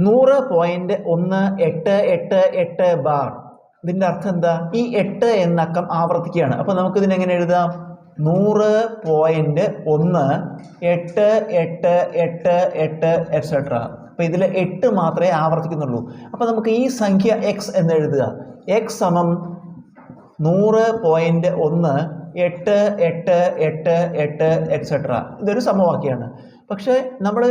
നൂറ് പോയിന്റ് ഒന്ന് എട്ട് എട്ട് എട്ട് ബാർ. ഇതിന്റെ അർത്ഥം എന്താ? ഈ എട്ട് എന്ന അക്കം ആവർത്തിക്കുകയാണ്. അപ്പോൾ നമുക്ക് ഇതിനെ എങ്ങനെ എഴുതാം? നൂറ് പോയിന്റ് ഒന്ന് എട്ട് എട്ട് എട്ട് എട്ട് എക്സെട്ര അപ്പൊ ഇതിൽ എട്ട് മാത്രമേ ആവർത്തിക്കുന്നുള്ളൂ. അപ്പോൾ നമുക്ക് ഈ സംഖ്യ എക്സ് എന്ന് എഴുതുക. എക്സ് സമം നൂറ് പോയിന്റ് ഒന്ന് എട്ട് എട്ട് എട്ട് എട്ട് എക്സെട്ര ഇതൊരു സമവാക്യമാണ്. പക്ഷേ നമ്മൾ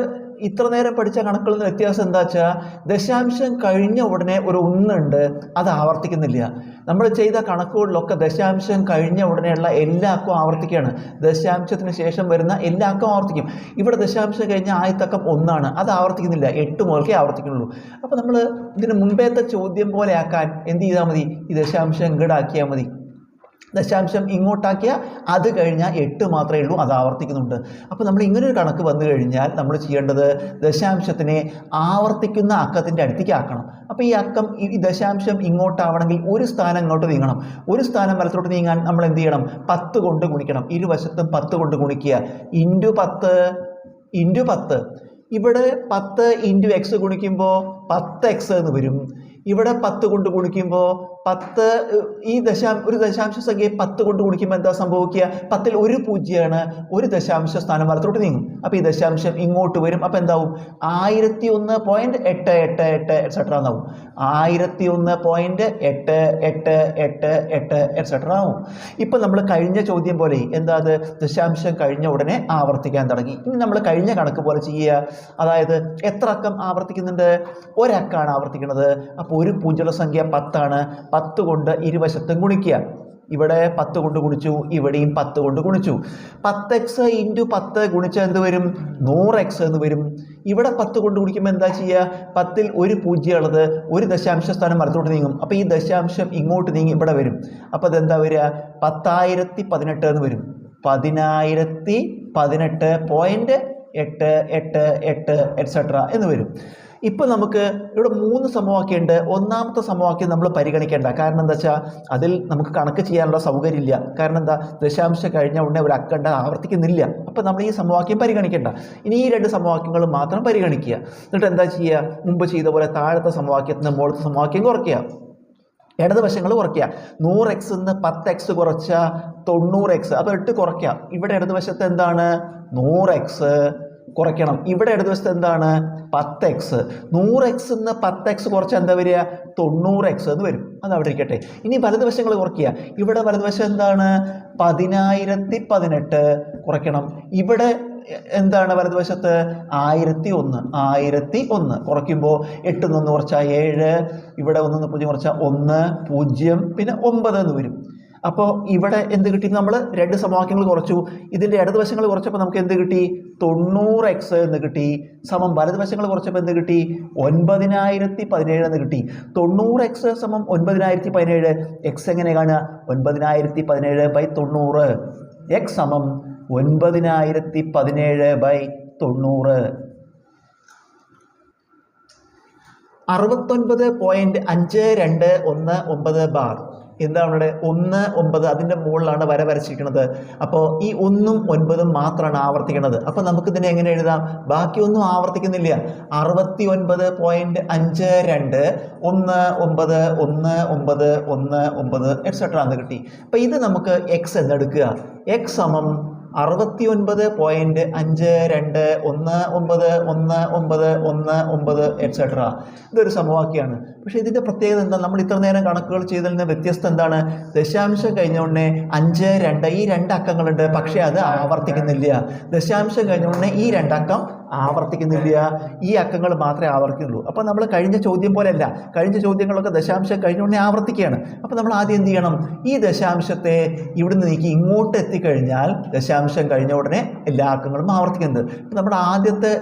ഇത്ര നേരം പഠിച്ച കണക്കുകളിൽ നിന്ന് വ്യത്യാസം എന്താ വെച്ചാൽ ദശാംശം കഴിഞ്ഞ ഉടനെ ഒരു ഒന്നുണ്ട് അത് ആവർത്തിക്കുന്നില്ല. നമ്മൾ ചെയ്ത കണക്കുകളിലൊക്കെ ദശാംശം കഴിഞ്ഞ ഉടനെയുള്ള എല്ലാ അക്കവും ആവർത്തിക്കുകയാണ്. ദശാംശത്തിന് ശേഷം വരുന്ന എല്ലാ അക്കവും ആവർത്തിക്കും. ഇവിടെ ദശാംശം കഴിഞ്ഞ ആയത്തക്കം ഒന്നാണ് അത് ആവർത്തിക്കുന്നില്ല. എട്ട് മുതൽക്കേ ആവർത്തിക്കുന്നുള്ളൂ. അപ്പോൾ നമ്മൾ ഇതിന് മുമ്പേത്തെ ചോദ്യം പോലെ ആക്കാൻ എന്ത് ചെയ്താൽ മതി? ഈ ദശാംശം ഇങ്ങടാക്കിയാൽ മതി. ദശാംശം ഇങ്ങോട്ടാക്കിയ അത് കഴിഞ്ഞാൽ എട്ട് മാത്രമേ ഉള്ളൂ അത് ആവർത്തിക്കുന്നുണ്ട്. അപ്പോൾ നമ്മൾ ഇങ്ങനെ ഒരു കണക്ക് വന്നു കഴിഞ്ഞാൽ നമ്മൾ ചെയ്യേണ്ടത് ദശാംശത്തിനെ ആവർത്തിക്കുന്ന അക്കത്തിന്റെ അടുത്തേക്ക് ആക്കണം. അപ്പോൾ ഈ അക്കം ഈ ദശാംശം ഇങ്ങോട്ടാവണമെങ്കിൽ ഒരു സ്ഥാനം ഇങ്ങോട്ട് നീങ്ങണം. ഒരു സ്ഥാനം വലത്തോട്ട് നീങ്ങാൻ നമ്മൾ എന്ത് ചെയ്യണം? പത്ത് കൊണ്ട് ഗുണിക്കണം. ഇരുവശത്തും പത്ത് കൊണ്ട് ഗുണിക്കുക. ഇന്റു പത്ത് ഇന്റു പത്ത്. ഇവിടെ പത്ത് ഇന്റു എക്സ് ഗുണിക്കുമ്പോൾ പത്ത് എക്സ് എന്ന് വരും. ഇവിടെ പത്ത് കൊണ്ട് ഗുണിക്കുമ്പോൾ പത്ത് ഈ ദശാം ഒരു ദശാംശ സംഖ്യയെ പത്ത് കൊണ്ട് ഗുണിക്കുമ്പോൾ എന്താ സംഭവിക്കുക? പത്തിൽ ഒരു പൂജ്യമാണ് ഒരു ദശാംശ സ്ഥാനം വലത്തോട്ട് നീങ്ങും. അപ്പോൾ ഈ ദശാംശം ഇങ്ങോട്ട് വരും അപ്പോൾ എന്താവും? ആയിരത്തി ഒന്ന് പോയിന്റ് എട്ട് എട്ട് എട്ട് എക്സെട്ര എന്നാവും ആയിരത്തി ഒന്ന് പോയിന്റ് എട്ട് എട്ട് എട്ട് എട്ട് എക്സെട്ര ആവും. ഇപ്പം നമ്മൾ കഴിഞ്ഞ ചോദ്യം പോലെ എന്താ അത്? ദശാംശം കഴിഞ്ഞ ഉടനെ ആവർത്തിക്കാൻ തുടങ്ങി. ഇനി നമ്മൾ കഴിഞ്ഞ കണക്ക് പോലെ ചെയ്യുക. അതായത് എത്ര അക്കം ആവർത്തിക്കുന്നുണ്ട്? ഒരക്കാണ് ആവർത്തിക്കുന്നത്. അപ്പോൾ ഒരു പൂജ്യമുള്ള സംഖ്യ പത്താണ്. പത്ത് കൊണ്ട് ഇരുവശത്തും ഗുണിക്കുക. ഇവിടെ പത്ത് കൊണ്ട് ഗുണിച്ചു ഇവിടെയും പത്ത് കൊണ്ട് ഗുണിച്ചു. പത്ത് എക്സ് ഇന്റു പത്ത് ഗുണിച്ചാൽ എന്ത് വരും? നൂറ് എക്സ് എന്ന് വരും. ഇവിടെ പത്ത് കൊണ്ട് ഗുണിക്കുമ്പോൾ എന്താ ചെയ്യുക? പത്തിൽ ഒരു പൂജ്യമുള്ളത് ഒരു ദശാംശ സ്ഥാനം വലത്തോട്ട് നീങ്ങും. അപ്പോൾ ഈ ദശാംശം ഇങ്ങോട്ട് നീങ്ങി ഇവിടെ വരും. അപ്പോൾ അതെന്താ വരിക? പത്തായിരത്തി പതിനെട്ട് എന്ന് വരും. പതിനായിരത്തി പതിനെട്ട് പോയിന്റ് എട്ട് എട്ട് എട്ട് എറ്റ്സെട്ര എന്ന് വരും. ഇപ്പം നമുക്ക് ഇവിടെ മൂന്ന് സമവാക്യമുണ്ട്. ഒന്നാമത്തെ സമവാക്യം നമ്മൾ പരിഗണിക്കേണ്ട. കാരണം എന്താ വെച്ചാൽ അതിൽ നമുക്ക് കണക്ക് ചെയ്യാനുള്ള സൗകര്യമില്ല. കാരണം എന്താ ദശാംശം കഴിഞ്ഞ ഉടനെ ഒരു അക്കണ്ട ആവർത്തിക്കുന്നില്ല. അപ്പം നമ്മൾ ഈ സമവാക്യം പരിഗണിക്കേണ്ട. ഇനി ഈ രണ്ട് സമവാക്യങ്ങൾ മാത്രം പരിഗണിക്കുക. എന്നിട്ട് എന്താ ചെയ്യുക? മുമ്പ് ചെയ്ത പോലെ താഴത്തെ സമവാക്യത്തിന് മുകളിലത്തെ സമവാക്യം കുറയ്ക്കുക. ഇടതുവശങ്ങൾ കുറയ്ക്കുക. നൂറ് എക്സ് നിന്ന് പത്ത് എക്സ് കുറച്ച തൊണ്ണൂറ് എക്സ് അപ്പോൾ എട്ട് കുറയ്ക്കുക ഇവിടെ ഇടതുവശത്ത് എന്താണ്? നൂറ് എക്സ് കുറയ്ക്കണം. ഇവിടെ ഇടതുവശത്ത് എന്താണ്? പത്ത് എക്സ് നൂറ് എക്സ് നിന്ന് പത്ത് എക്സ് കുറച്ച് എന്താ വരിക? തൊണ്ണൂറ് എക്സ് എന്ന് വരും. അത് അവിടെ ഇരിക്കട്ടെ. ഇനി വലതുവശങ്ങൾ കുറയ്ക്കുക. ഇവിടെ വലതുവശം എന്താണ്? പതിനായിരത്തി പതിനെട്ട് കുറയ്ക്കണം. ഇവിടെ എന്താണ് വലതുവശത്ത്? ആയിരത്തി ഒന്ന് ആയിരത്തി ഒന്ന് കുറയ്ക്കുമ്പോൾ എട്ട് നിന്ന് കുറച്ചാൽ ഏഴ്. ഇവിടെ ഒന്ന് പൂജ്യം കുറച്ചാൽ ഒന്ന്. പൂജ്യം പിന്നെ ഒമ്പത് എന്ന് വരും. അപ്പോൾ ഇവിടെ എന്ത് കിട്ടി? നമ്മൾ രണ്ട് സമവാക്യങ്ങൾ കുറച്ചു. ഇതിന്റെ ഇടതുവശങ്ങൾ കുറച്ചപ്പോൾ നമുക്ക് എന്ത് കിട്ടി? തൊണ്ണൂറ് എക്സ് എന്ന് കിട്ടി. സമം വലതുവശങ്ങൾ കുറച്ചപ്പോൾ എന്ത് കിട്ടി? ഒൻപതിനായിരത്തി പതിനേഴ് എന്ന് കിട്ടി. തൊണ്ണൂറ് എക്സ് സമം ഒൻപതിനായിരത്തി പതിനേഴ് എക്സ് എങ്ങനെ കാണുക? ഒൻപതിനായിരത്തി പതിനേഴ് ബൈ തൊണ്ണൂറ്. എക്സ് സമം ഒൻപതിനായിരത്തി പതിനേഴ് ബൈ തൊണ്ണൂറ്. അറുപത്തൊൻപത് പോയിന്റ് അഞ്ച് രണ്ട് ഒന്ന് ഒമ്പത് ബാർ. എന്താണ് ഇവിടെ ഒന്ന് ഒമ്പത് അതിന്റെ മുകളിലാണ് വര വരച്ചിരിക്കുന്നത്. അപ്പോൾ ഈ ഒന്നും ഒൻപതും മാത്രമാണ് ആവർത്തിക്കുന്നത്. അപ്പോൾ നമുക്ക് ഇതിനെ എങ്ങനെ എഴുതാം? ബാക്കിയൊന്നും ആവർത്തിക്കുന്നില്ല. അറുപത്തി ഒൻപത് പോയിന്റ് അഞ്ച് രണ്ട് ഒന്ന് ഒമ്പത് ഒന്ന് ഒമ്പത് ഒന്ന് ഒമ്പത് എക്സെട്ര എന്ന് കിട്ടി. അപ്പോൾ ഇത് നമുക്ക് എക്സ് എന്നെടുക്കുക എക്സ് സമം അറുപത്തി ഒൻപത് പോയിന്റ് അഞ്ച് രണ്ട് ഒന്ന് ഒമ്പത് ഒന്ന് ഒമ്പത് ഒന്ന് ഒമ്പത് എക്സെട്ര ഇതൊരു സമവാക്യമാണ്. പക്ഷേ ഇതിന്റെ പ്രത്യേകത എന്താ? നമ്മൾ ഇത്ര നേരം കണക്കുകൾ ചെയ്തതിൽ നിന്ന് വ്യത്യസ്തം എന്താണ്? ദശാംശം കഴിഞ്ഞ ഉടനെ അഞ്ച് രണ്ട് ഈ രണ്ട് അക്കങ്ങളുണ്ട്. പക്ഷേ അത് ആവർത്തിക്കുന്നില്ല. ദശാംശം കഴിഞ്ഞ ഈ രണ്ടക്കം ആവർത്തിക്കുന്നില്ല. ഈ അക്കങ്ങൾ മാത്രമേ ആവർത്തിക്കുന്നുള്ളൂ. അപ്പോൾ നമ്മൾ കഴിഞ്ഞ ചോദ്യം പോലെയല്ല. കഴിഞ്ഞ ചോദ്യങ്ങളൊക്കെ ദശാംശം കഴിഞ്ഞ ഉടനെ ആവർത്തിക്കുകയാണ്. അപ്പോൾ നമ്മൾ ആദ്യം എന്ത് ചെയ്യണം? ഈ ദശാംശത്തെ ഇവിടുന്ന് നീക്കി ഇങ്ങോട്ട് എത്തിക്കഴിഞ്ഞാൽ ദശാംശം കഴിഞ്ഞ ഉടനെ എല്ലാ അക്കങ്ങളും ആവർത്തിക്കുന്നത്. അപ്പോൾ നമ്മുടെ ആദ്യത്തെ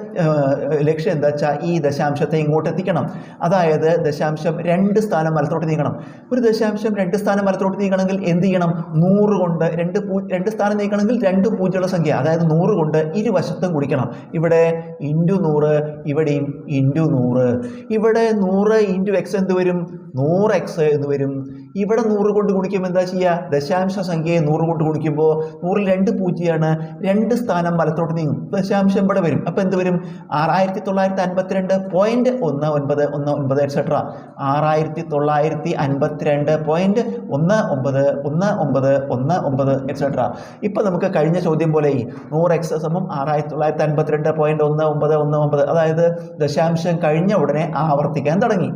ലക്ഷ്യം എന്താ വെച്ചാൽ ഈ ദശാംശത്തെ ഇങ്ങോട്ട് എത്തിക്കണം. അതായത് ദശാംശം രണ്ട് സ്ഥാനം വലത്തോട്ട് നീങ്ങണം. ഒരു ദശാംശം രണ്ട് സ്ഥാനം വലത്തോട്ട് നീങ്ങണമെങ്കിൽ എന്ത് ചെയ്യണം? നൂറ് കൊണ്ട് രണ്ട് പൂ രണ്ട് സ്ഥാനം നീക്കണമെങ്കിൽ രണ്ട് പൂജ്യമുള്ള സംഖ്യ. അതായത് നൂറ് കൊണ്ട് ഇരുവശത്തും കുടിക്കണം ഇവിടെ ഇന്റു നൂറ് ഇവിടെയും ഇന്റു നൂറ്. ഇവിടെ നൂറ് ഇന്റു എക്സ് എന്ത് വരും? നൂറ് എക്സ് എന്ന് വരും. ഇവിടെ നൂറ് കൊണ്ട് ഗുണിക്കുമ്പോൾ എന്താ ചെയ്യുക ദശാംശ സംഖ്യയെ നൂറ് കൊണ്ട് ഗുണിക്കുമ്പോൾ നൂറിൽ രണ്ട് പൂജ്യമാണ്. രണ്ട് സ്ഥാനം വലത്തോട്ട് നീങ്ങും. ദശാംശം ഇവിടെ വരും. അപ്പോൾ എന്ത് വരും? ആറായിരത്തി തൊള്ളായിരത്തി അൻപത്തിരണ്ട് പോയിന്റ് ഒന്ന് ഒൻപത് ഒന്ന് ഒൻപത് എക്സെട്ര ആറായിരത്തി തൊള്ളായിരത്തി അൻപത്തിരണ്ട് പോയിന്റ് ഒന്ന് ഒമ്പത് ഒന്ന് ഒമ്പത് ഒന്ന് ഒമ്പത് എക്സെട്ര ഇപ്പം നമുക്ക് കഴിഞ്ഞ ചോദ്യം പോലെ ഈ നൂറ് എക്സ് സമം ആറായിരത്തി തൊള്ളായിരത്തി അൻപത്തിരണ്ട് പോയിന്റ് ഒന്ന് ഒമ്പത് ഒന്ന് ഒമ്പത് അതായത് ദശാംശം കഴിഞ്ഞ ഉടനെ ആവർത്തിക്കാൻ തുടങ്ങി.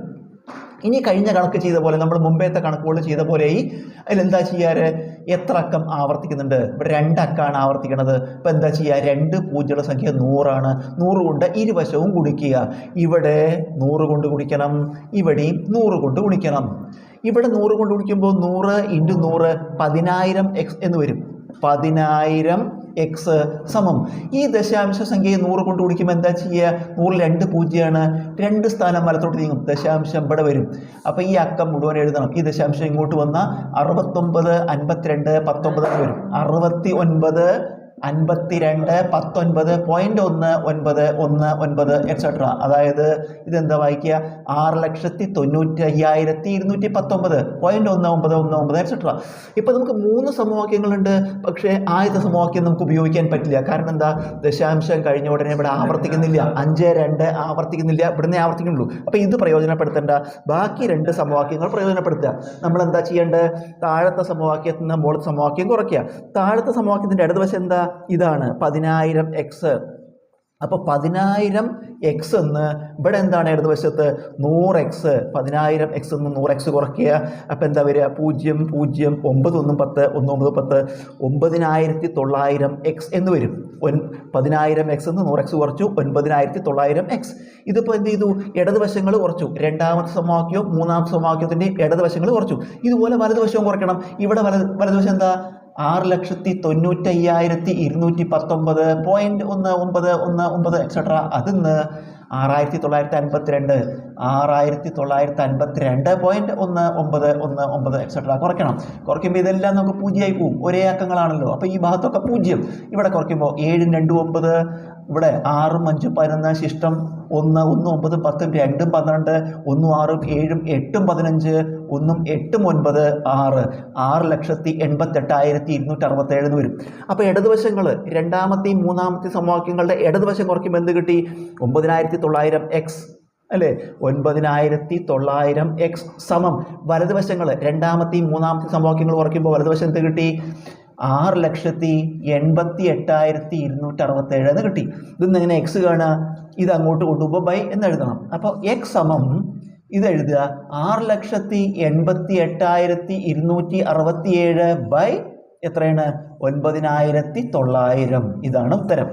ഇനി കഴിഞ്ഞ കണക്ക് ചെയ്ത പോലെ നമ്മൾ മുമ്പേത്തെ കണക്കുകൾ ചെയ്ത പോലെ ഈ അതിലെന്താ ചെയ്യാറ് എത്ര അക്കം ആവർത്തിക്കുന്നുണ്ട്? ഇവിടെ രണ്ടക്കാണ് ആവർത്തിക്കുന്നത് ഇപ്പം എന്താ ചെയ്യുക രണ്ട് പൂജ്യയുടെ സംഖ്യ നൂറാണ്. നൂറ് കൊണ്ട് ഇരുവശവും ഗുണിക്കുക. ഇവിടെ നൂറ് കൊണ്ട് ഗുണിക്കണം. ഇവിടെയും നൂറ് കൊണ്ട് ഗുണിക്കണം. ഇവിടെ നൂറ് കൊണ്ട് ഗുണിക്കുമ്പോൾ നൂറ് ഇന്റു നൂറ് പതിനായിരം എക്സ് എന്ന് വരും. പതിനായിരം എക്സ് സമം. ഈ ദശാംശ സംഖ്യയെ നൂറ് കൊണ്ട് കുടിക്കുമ്പോൾ എന്താ ചെയ്യുക നൂറിൽ രണ്ട് പൂജ്യമാണ് രണ്ട് സ്ഥാനം വലത്തോട്ട് നീങ്ങും. ദശാംശം ഇവിടെ വരും. അപ്പോൾ ഈ അക്കം മുഴുവൻ എഴുതണം. ഈ ദശാംശം ഇങ്ങോട്ട് വന്നാൽ അറുപത്തൊമ്പത് അൻപത്തിരണ്ട് പത്തൊമ്പത് വരും. അറുപത്തി ഒൻപത് അൻപത്തിരണ്ട് പത്തൊൻപത് പോയിന്റ് ഒന്ന് ഒൻപത് ഒന്ന് ഒൻപത് എക്സെട്ര അതായത് ഇതെന്താ വായിക്കുക? ആറ് ലക്ഷത്തി തൊണ്ണൂറ്റി അയ്യായിരത്തി ഇരുന്നൂറ്റി പത്തൊമ്പത് പോയിന്റ് ഒന്ന് ഒമ്പത് ഒന്ന് ഒമ്പത് എക്സെട്ര ഇപ്പം നമുക്ക് മൂന്ന് സമവാക്യങ്ങളുണ്ട്. പക്ഷേ ആദ്യത്തെ സമവാക്യം നമുക്ക് ഉപയോഗിക്കാൻ പറ്റില്ല. കാരണം എന്താ? ദശാംശം കഴിഞ്ഞ ഉടനെ ഇവിടെ ആവർത്തിക്കുന്നില്ല. അഞ്ച് രണ്ട് ആവർത്തിക്കുന്നില്ല. ഇവിടുന്ന് ആവർത്തിക്കുന്നുള്ളൂ. അപ്പോൾ ഇത് പ്രയോജനപ്പെടുത്തേണ്ട. ബാക്കി രണ്ട് സമവാക്യങ്ങൾ പ്രയോജനപ്പെടുത്തുക. നമ്മൾ എന്താ ചെയ്യേണ്ടത്? താഴത്തെ സമവാക്യത്തിൽ നിന്ന് മുകളിലത്തെ സമവാക്യം കുറയ്ക്കുക. താഴത്തെ സമവാക്യത്തിന്റെ വശം എന്താ? ഇതാണ് പതിനായിരം എക്സ് അപ്പോൾ പതിനായിരം എക്സ് എന്ന് ഇവിടെ എന്താണ് ഇടത് വശത്ത്? നൂറ് എക്സ് പതിനായിരം എക്സ് എന്ന് നൂറ് എക്സ് കുറയ്ക്കുക. അപ്പോൾ എന്താ വരിക? പൂജ്യം പൂജ്യം ഒമ്പത് ഒന്നും പത്ത് ഒന്ന് ഒമ്പത് പത്ത്. ഒമ്പതിനായിരത്തി തൊള്ളായിരം എക്സ് എന്ന് വരും. ഒൻ പതിനായിരം എക്സ് എന്ന് നൂറ് എക്സ് കുറച്ചു. ഒൻപതിനായിരത്തി തൊള്ളായിരം എക്സ് ഇതിപ്പോൾ എന്ത് ചെയ്തു? ഇടത് വശങ്ങൾ കുറച്ചു. രണ്ടാമത്തെ സമവാക്യവും മൂന്നാമത്തെ സമവാക്യത്തിന്റെയും ഇടത് വശങ്ങൾ കുറച്ചു. ഇതുപോലെ വലതുവശവും കുറയ്ക്കണം. ഇവിടെ വലത് വലതുവശം എന്താ? ആറ് ലക്ഷത്തി തൊണ്ണൂറ്റയ്യായിരത്തി ഇരുന്നൂറ്റി പത്തൊമ്പത് പോയിന്റ് ഒന്ന് ഒമ്പത് ഒന്ന് ഒമ്പത് എക്സെട്ര അതിന്ന് ആറായിരത്തി തൊള്ളായിരത്തി അൻപത്തിരണ്ട് ആറായിരത്തി തൊള്ളായിരത്തി അൻപത്തിരണ്ട് പോയിന്റ് ഒന്ന് ഒമ്പത് ഒന്ന് ഒമ്പത് എക്സെട്ര കുറയ്ക്കണം. കുറയ്ക്കുമ്പോൾ ഇതെല്ലാം നമുക്ക് പൂജ്യമായി പോവും. ഒരേ അക്കങ്ങളാണല്ലോ. അപ്പോൾ ഈ ഭാഗത്തൊക്കെ പൂജ്യം. ഇവിടെ കുറയ്ക്കുമ്പോൾ ഏഴും രണ്ടും ഒമ്പത് ഇവിടെ ആറും അഞ്ചും പതിനൊന്ന് ശിഷ്ടം ഒന്ന് ഒന്നും ഒമ്പതും പത്തും രണ്ടും പന്ത്രണ്ട് ഒന്നും ആറും ഏഴും എട്ടും പതിനഞ്ച് ഒന്നും എട്ടും ഒൻപത് ആറ്. ആറ് ലക്ഷത്തി എൺപത്തെട്ടായിരത്തി ഇരുന്നൂറ്റി അറുപത്തേഴ് എന്ന് വരും. അപ്പോൾ ഇടതുവശങ്ങൾ രണ്ടാമത്തെയും മൂന്നാമത്തെയും സമവാക്യങ്ങളുടെ ഇടതുവശം കുറയ്ക്കുമ്പോൾ എന്ത് കിട്ടി? ഒമ്പതിനായിരത്തി തൊള്ളായിരം എക്സ് അല്ലേ? ഒൻപതിനായിരത്തി തൊള്ളായിരം എക്സ് സമം. വലതുവശങ്ങൾ രണ്ടാമത്തെയും മൂന്നാമത്തെ സമവാക്യങ്ങൾ കുറയ്ക്കുമ്പോൾ വലതുവശം എന്ത് കിട്ടി? ആറ് ലക്ഷത്തി എൺപത്തി എട്ടായിരത്തി ഇരുന്നൂറ്റി അറുപത്തേഴ് എന്ന് കിട്ടി. ഇതിന്ന് എങ്ങനെ എക്സ് കാണുക? ഇത് അങ്ങോട്ട് കൊണ്ടുപോകുമ്പോൾ ബൈ എന്ന് എഴുതണം. അപ്പോൾ എക്സ് സമം ഇത് എഴുതുക. ആറ് ലക്ഷത്തി എൺപത്തി എട്ടായിരത്തി ഇരുന്നൂറ്റി അറുപത്തിയേഴ് ബൈ എത്രയാണ്? ഒൻപതിനായിരത്തി തൊള്ളായിരം ഇതാണ് ഉത്തരം.